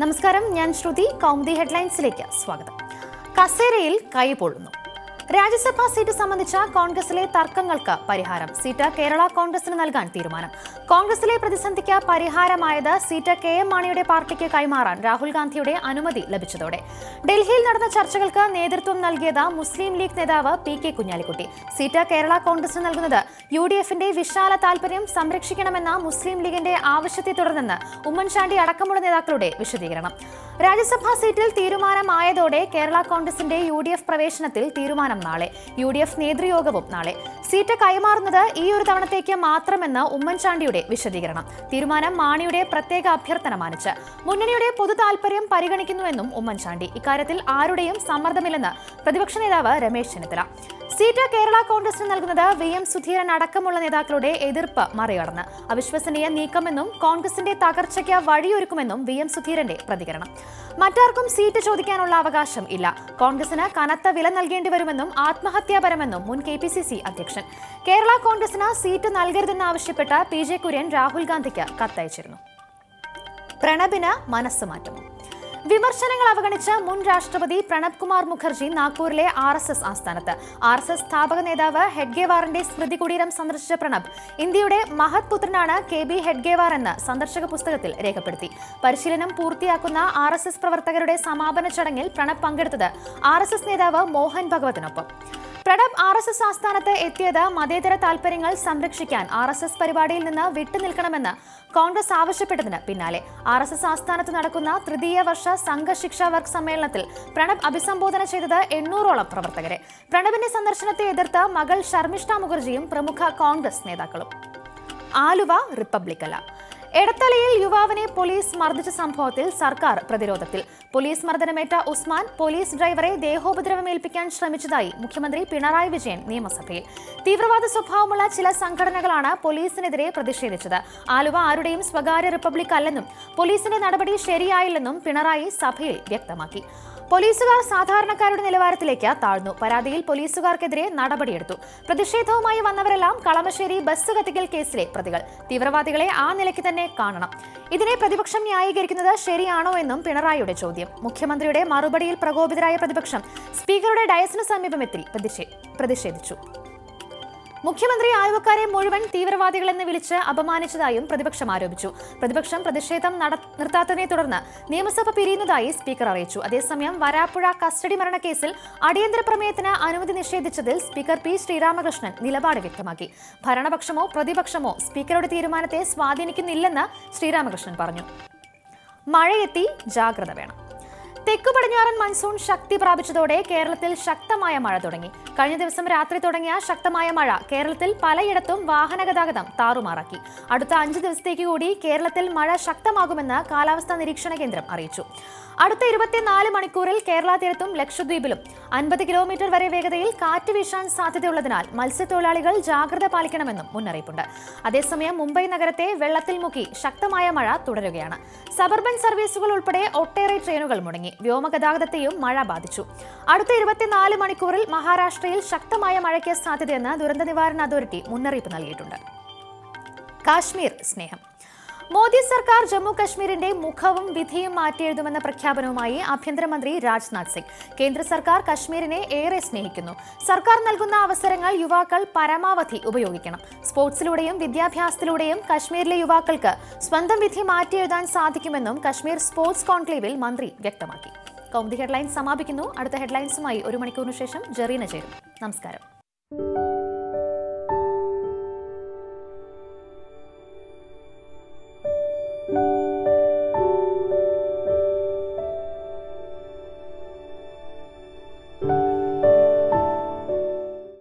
നമസ്കാരം ഞാൻ ശ്രുതി. കൗമുദി ഹെഡ്ലൈൻസിലേക്ക് സ്വാഗതം. കസേരയിൽ കൈ പൊള്ളുന്നു. രാജ്യസഭാ സീറ്റ് സംബന്ധിച്ച കോൺഗ്രസിലെ തർക്കങ്ങൾക്ക് പരിഹാരം. സീറ്റ് കേരള കോൺഗ്രസിന് നൽകാൻ തീരുമാനം. കോൺഗ്രസിലെ പ്രതിസന്ധിക്ക് പരിഹാരമായത് സീറ്റ് കെ എം മാണിയുടെ പാർട്ടിക്ക് കൈമാറാൻ രാഹുൽ ഗാന്ധിയുടെ അനുമതി ലഭിച്ചതോടെ. ഡൽഹിയിൽ നടന്ന ചർച്ചകൾക്ക് നേതൃത്വം നൽകിയത് മുസ്ലിം ലീഗ് നേതാവ് P K Kunhalikutty. Seat Kerala കോൺഗ്രസിന് നൽകുന്നത് യു ഡി എഫിന്റെ വിശാല താൽപര്യം സംരക്ഷിക്കണമെന്ന മുസ്ലിം ലീഗിന്റെ ആവശ്യത്തെ തുടർന്നെന്ന് ഉമ്മൻചാണ്ടി അടക്കമുള്ള നേതാക്കളുടെ വിശദീകരണം. രാജ്യസഭാ സീറ്റിൽ തീരുമാനമായതോടെ കേരള കോൺഗ്രസിന്റെ യു പ്രവേശനത്തിൽ തീരുമാനം നാളെ. യു ഡി എഫ് നേതൃയോഗവും നാളെ. സീറ്റ് കൈമാറുന്നത് ഈ ഒരു തവണത്തേക്ക് മാത്രമെന്ന് ഉമ്മൻചാണ്ടിയുടെ വിശദീകരണം. തീരുമാനം മാണിയുടെ പ്രത്യേക അഭ്യർത്ഥന മാനിച്ച്. മുന്നണിയുടെ പൊതു താൽപര്യം പരിഗണിക്കുന്നുവെന്നും ഉമ്മൻചാണ്ടി. ഇക്കാര്യത്തിൽ ആരുടെയും സമ്മർദ്ദമില്ലെന്ന് പ്രതിപക്ഷ നേതാവ് രമേശ് ചെന്നിത്തല. സീറ്റ് കേരള കോൺഗ്രസിന് നൽകുന്നത് വി എം സുധീരൻ അടക്കമുള്ള നേതാക്കളുടെ എതിർപ്പ് മറികടന്ന്. അവിശ്വസനീയ നീക്കമെന്നും കോൺഗ്രസിന്റെ തകർച്ചയ്ക്ക് വഴിയൊരുക്കുമെന്നും വി എം സുധീരന്റെ പ്രതികരണം. മറ്റാർക്കും സീറ്റ് ചോദിക്കാനുള്ള അവകാശം ഇല്ല. കോൺഗ്രസിന് കനത്ത വില നൽകേണ്ടി വരുമെന്നും ആത്മഹത്യാപരമെന്നും മുൻ കെ പി സി സി അധ്യക്ഷൻ. കേരള കോൺഗ്രസിന് സീറ്റ് നൽകരുതെന്നാവശ്യപ്പെട്ട് പി ജെ കുര്യൻ രാഹുൽ ഗാന്ധിക്ക് കത്തയച്ചിരുന്നു. പ്രണബിന് മനസ്സ് മാറ്റമോ വിമർശനങ്ങൾ അവഗണിച്ച് മുൻ രാഷ്ട്രപതി പ്രണബ് കുമാർ മുഖർജി നാഗ്പൂരിലെ ആർ എസ് എസ് ആസ്ഥാനത്ത്. ആർ എസ് എസ് സ്ഥാപക നേതാവ് ഹെഡ്ഗേവാറിന്റെ സ്മൃതി കുടീരം സന്ദർശിച്ച പ്രണബ് ഇന്ത്യയുടെ മഹത് പുത്രനാണ് കെ ബി ഹെഡ്ഗേവാർ എന്ന് സന്ദർശക പുസ്തകത്തിൽ രേഖപ്പെടുത്തി. പരിശീലനം പൂർത്തിയാക്കുന്ന ആർ എസ് എസ് പ്രവർത്തകരുടെ സമാപന ചടങ്ങിൽ പ്രണബ് പങ്കെടുത്തത് ആർ എസ് എസ് നേതാവ് മോഹൻ ഭഗവതിനൊപ്പം. പ്രണബ് ആർ എസ് എസ് ആസ്ഥാനത്ത് എത്തിയത് മതേതര താൽപര്യങ്ങൾ സംരക്ഷിക്കാൻ ആർ എസ് എസ് പരിപാടിയിൽ നിന്ന് വിട്ടുനിൽക്കണമെന്ന് കോൺഗ്രസ് ആവശ്യപ്പെട്ടതിന് പിന്നാലെ. ആർ എസ് എസ് ആസ്ഥാനത്ത് നടക്കുന്ന തൃതീയ വർഷ സംഘശിക്ഷാ വർക്ക് സമ്മേളനത്തിൽ പ്രണബ് അഭിസംബോധന ചെയ്തത് എണ്ണൂറോളം പ്രവർത്തകരെ. പ്രണബിന്റെ സന്ദർശനത്തെ എതിർത്ത് മകൾ ശർമിഷ്ഠ മുഖർജിയും പ്രമുഖ കോൺഗ്രസ് നേതാക്കളും. ആലുവ റിപ്പബ്ലിക്കല എടത്തലയിൽ യുവാവിനെ പോലീസ് മർദ്ദിച്ച സംഭവത്തിൽ സർക്കാർ പ്രതിരോധത്തിൽ. പോലീസ് മർദ്ദനമേറ്റ ഉസ്മാൻ പോലീസ് ഡ്രൈവറെ ദേഹോപദ്രവമേൽപ്പിക്കാൻ ശ്രമിച്ചതായി മുഖ്യമന്ത്രി പിണറായി വിജയൻ നിയമസഭയിൽ. തീവ്രവാദ സ്വഭാവമുള്ള ചില സംഘടനകളാണ് പോലീസിനെതിരെ പ്രതിഷേധിച്ചത്. ആലുവ ആരുടെയും സ്വകാര്യ റിപ്പബ്ലിക് അല്ലെന്നും പോലീസിന്റെ നടപടി ശരിയായില്ലെന്നും പിണറായി സഭയിൽ വ്യക്തമാക്കി. പോലീസുകാർ സാധാരണക്കാരുടെ നിലവാരത്തിലേക്ക് താഴ്ന്നു. പരാതിയിൽ പോലീസുകാർക്കെതിരെ നടപടിയെടുത്തു. പ്രതിഷേധവുമായി വന്നവരെല്ലാം കളമശ്ശേരി ബസ് കത്തിക്കൽ കേസിലെ പ്രതികൾ. തീവ്രവാദികളെ ആ നിലയ്ക്ക് തന്നെ കാണണം. ഇതിനെ പ്രതിപക്ഷം ന്യായീകരിക്കുന്നത് ശരിയാണോ എന്നും പിണറായിയുടെ ചോദ്യം. മുഖ്യമന്ത്രിയുടെ മറുപടിയിൽ പ്രകോപിതരായ പ്രതിപക്ഷം സ്പീക്കറുടെ ഡയസിന് സമീപമെത്തി പ്രതിഷേ- പ്രതിഷേധിച്ചു. മുഖ്യമന്ത്രി ആലുവക്കാരെ മുഴുവൻ തീവ്രവാദികളെന്ന് വിളിച്ച് അപമാനിച്ചതായും പ്രതിപക്ഷം ആരോപിച്ചു. പ്രതിപക്ഷം പ്രതിഷേധം നിർത്താത്തതിനെ തുടർന്ന് നിയമസഭ പിരിയുന്നതായി സ്പീക്കർ അറിയിച്ചു. അതേസമയം വരാപ്പുഴ കസ്റ്റഡി മരണക്കേസിൽ അടിയന്തര പ്രമേയത്തിന് അനുമതി നിഷേധിച്ചതിൽ സ്പീക്കർ പി ശ്രീരാമകൃഷ്ണൻ നിലപാട് വ്യക്തമാക്കി. ഭരണപക്ഷമോ പ്രതിപക്ഷമോ സ്പീക്കറുടെ തീരുമാനത്തെ സ്വാധീനിക്കുന്നില്ലെന്ന് ശ്രീരാമകൃഷ്ണൻ പറഞ്ഞു. മഴയെത്തി ജാഗ്രത വേണം. തെക്കു പടിഞ്ഞാറൻ മൺസൂൺ ശക്തി പ്രാപിച്ചതോടെ കേരളത്തിൽ ശക്തമായ മഴ തുടങ്ങി. കഴിഞ്ഞ ദിവസം രാത്രി തുടങ്ങിയ ശക്തമായ മഴ കേരളത്തിൽ പലയിടത്തും വാഹന ഗതാഗതം താറുമാറാക്കി. അടുത്ത അഞ്ച് ദിവസത്തേക്ക് കൂടി കേരളത്തിൽ മഴ ശക്തമാകുമെന്ന് കാലാവസ്ഥാ നിരീക്ഷണ കേന്ദ്രം അറിയിച്ചു. അടുത്ത ഇരുപത്തിനാല് മണിക്കൂറിൽ കേരള തീരത്തും ലക്ഷദ്വീപിലും അൻപത് കിലോമീറ്റർ വരെ വേഗതയിൽ കാറ്റ് വീശാൻ സാധ്യതയുള്ളതിനാൽ മത്സ്യത്തൊഴിലാളികൾ ജാഗ്രത പാലിക്കണമെന്നും മുന്നറിയിപ്പുണ്ട്. അതേസമയം മുംബൈ നഗരത്തെ വെള്ളത്തിൽ മുക്കി ശക്തമായ മഴ തുടരുകയാണ്. സബർബൻ സർവീസുകൾ ഉൾപ്പെടെ ഒട്ടേറെ ട്രെയിനുകൾ മുടങ്ങി. വ്യോമഗതാഗതത്തെയും മഴ ബാധിച്ചു. അടുത്ത ഇരുപത്തിനാല് മണിക്കൂറിൽ മഹാരാഷ്ട്രയിൽ ശക്തമായ മഴയ്ക്ക് സാധ്യതയെന്ന് ദുരന്ത നിവാരണ അതോറിറ്റി മുന്നറിയിപ്പ് നൽകിയിട്ടുണ്ട്. കാശ്മീർ സ്നേഹം. മോദി സർക്കാർ ജമ്മു കശ്മീരിന്റെ മുഖവും വിധിയും മാറ്റിയെഴുതുമെന്ന പ്രഖ്യാപനവുമായി ആഭ്യന്തരമന്ത്രി രാജ്നാഥ് സിംഗ്. കേന്ദ്ര സർക്കാർ കശ്മീരിനെ ഏറെ സ്നേഹിക്കുന്നു. സർക്കാർ നൽകുന്ന അവസരങ്ങൾ യുവാക്കൾ പരമാവധി ഉപയോഗിക്കണം. സ്പോർട്സിലൂടെയും വിദ്യാഭ്യാസത്തിലൂടെയും കശ്മീരിലെ യുവാക്കൾക്ക് സ്വന്തം വിധി മാറ്റിയെഴുതാൻ സാധിക്കുമെന്നും കശ്മീർ സ്പോർട്സ് കോൺക്ലേവിൽ മന്ത്രി വ്യക്തമാക്കി. കൗമുദി ഹെഡ്ലൈൻസ് സമാപിക്കുന്നു. അടുത്ത ഹെഡ്ലൈൻസുമായി ഒരു മണിക്കൂറിന് ശേഷം ജെറീന ചേരും. നമസ്കാരം.